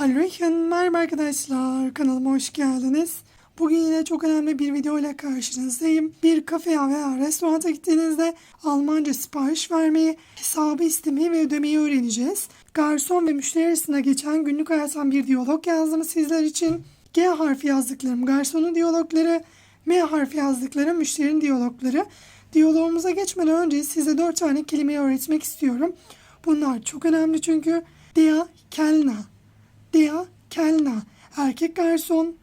Hallöchen, merhaba arkadaşlar. Kanalıma hoş geldiniz. Bugün yine çok önemli bir video ile karşınızdayım. Bir kafeye veya restoranta gittiğinizde Almanca sipariş vermeyi, hesabı istemeyi ve ödemeyi öğreneceğiz. Garson ve müşteri arasında geçen günlük hayattan bir diyalog yazdım sizler için. G harfi yazdıklarım garsonun diyalogları, M harfi yazdıklarım müşterinin diyalogları. Diyalogumuza geçmeden önce size dört tane kelimeyi öğretmek istiyorum. Bunlar çok önemli çünkü der Kellner, der Kellner, erkek garson,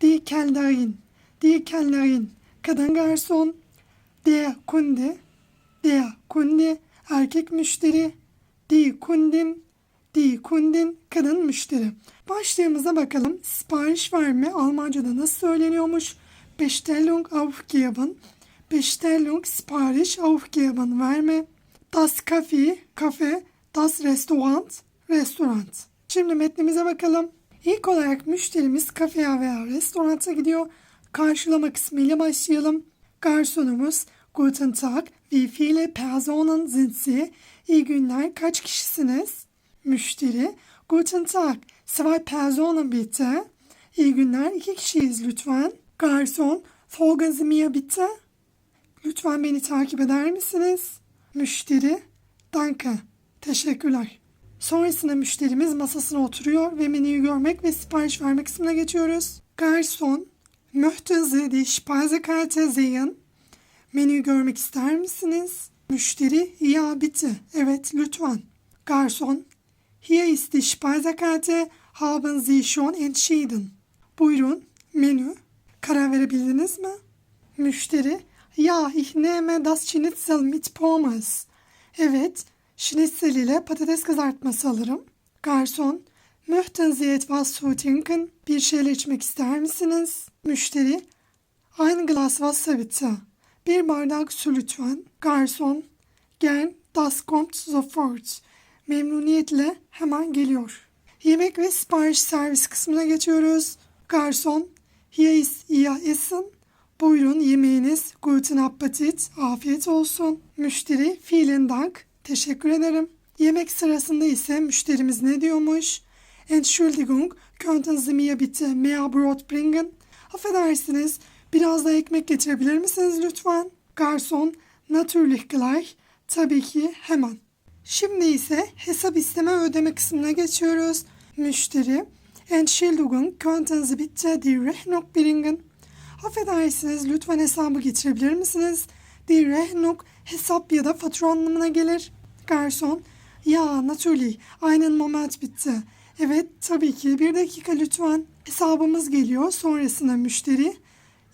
die Kellnerin, die Kellnerin, kadın garson, der Kunde, der Kunde, erkek müşteri, die Kundin, die Kundin, kadın müşteri. Başlığımıza bakalım. Sipariş verme Almanca'da nasıl söyleniyormuş? Bestellung aufgeben. Bestellung sipariş aufgeben verme. Das Café, kafe, das Restaurant, restoran. Şimdi metnimize bakalım. İlk olarak müşterimiz kafeye veya restoranta gidiyor. Karşılama kısmıyla başlayalım. Garsonumuz, Guten Tag, wie viele Personen sind Sie? İyi günler, kaç kişisiniz? Müşteri, Guten Tag, zwei Personen bitte. İyi günler, iki kişiyiz lütfen. Garson, folgen Sie mir bitte. Lütfen beni takip eder misiniz? Müşteri, danke, teşekkürler. Sonrasında müşterimiz masasına oturuyor ve menüyü görmek ve sipariş vermek kısmına geçiyoruz. Garson, möchten Sie die Speisekarte sehen? Menüyü görmek ister misiniz? Müşteri, ya bitte, evet lütfen. Garson, hier ist die Speisekarte, haben Sie schon entschieden? Buyurun, menü. Karar verebildiniz mi? Müşteri, ya ich nehme das Schnitzel mit Pommes. Evet, schnitzel ile patates kızartması alırım. Garson, möchten Sie etwas zu trinken? Bir şeyler içmek ister misiniz? Müşteri, ein Glas Wasser bitte. Bir bardak su lütfen. Garson, gern, das kommt sofort. Memnuniyetle hemen geliyor. Yemek ve sipariş servis kısmına geçiyoruz. Garson, hier ist Ihr Essen. Buyurun yemeğiniz. Guten Appetit. Afiyet olsun. Müşteri, vielen Dank. Teşekkür ederim. Yemek sırasında ise müşterimiz ne diyormuş? Entschuldigung, könnten Sie mir bitte mehr Brot bringen? Affedersiniz, biraz da ekmek getirebilir misiniz lütfen? Garson, natürlich gleich. Tabii ki hemen. Şimdi ise hesap isteme ödeme kısmına geçiyoruz. Müşteri, Entschuldigung, könnten Sie bitte die Rechnung bringen? Affedersiniz, lütfen hesabı getirebilir misiniz? Die Rechnung, hesap ya da fatura anlamına gelir. Garson, ya natürlich, einen Moment bitte. Evet, tabii ki. Bir dakika lütfen. Hesabımız geliyor. Sonrasında müşteri,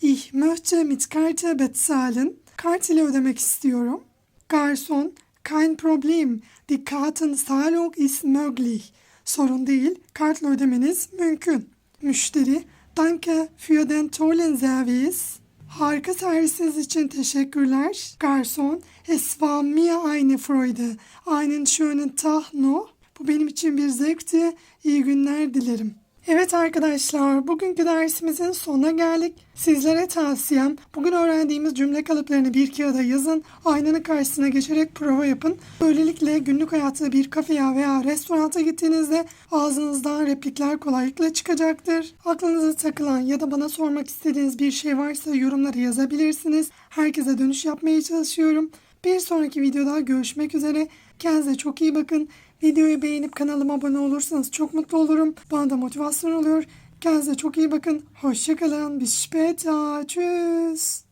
Ich möchte mit Karte bezahlen. Kart ile ödemek istiyorum. Garson, kein Problem. Die Kartenzahlung ist möglich. Sorun değil, kartla ödemeniz mümkün. Müşteri, danke für den tollen Service. Harika servisiniz için teşekkürler. Garson, es war mir eine Freude. Einen schönen Tag noch. Bu benim için bir zevkti. İyi günler dilerim. Evet arkadaşlar, bugünkü dersimizin sonuna geldik. Sizlere tavsiyem, bugün öğrendiğimiz cümle kalıplarını bir kağıda yazın, aynanın karşısına geçerek prova yapın. Böylelikle günlük hayatta bir kafeye veya restoranta gittiğinizde ağzınızdan replikler kolaylıkla çıkacaktır. Aklınıza takılan ya da bana sormak istediğiniz bir şey varsa yorumları yazabilirsiniz. Herkese dönüş yapmaya çalışıyorum. Bir sonraki videoda görüşmek üzere. Kendinize çok iyi bakın. Videoyu beğenip kanalıma abone olursanız çok mutlu olurum. Bana da motivasyon oluyor. Kendinize çok iyi bakın. Hoşçakalın. Bis später. Tschüss.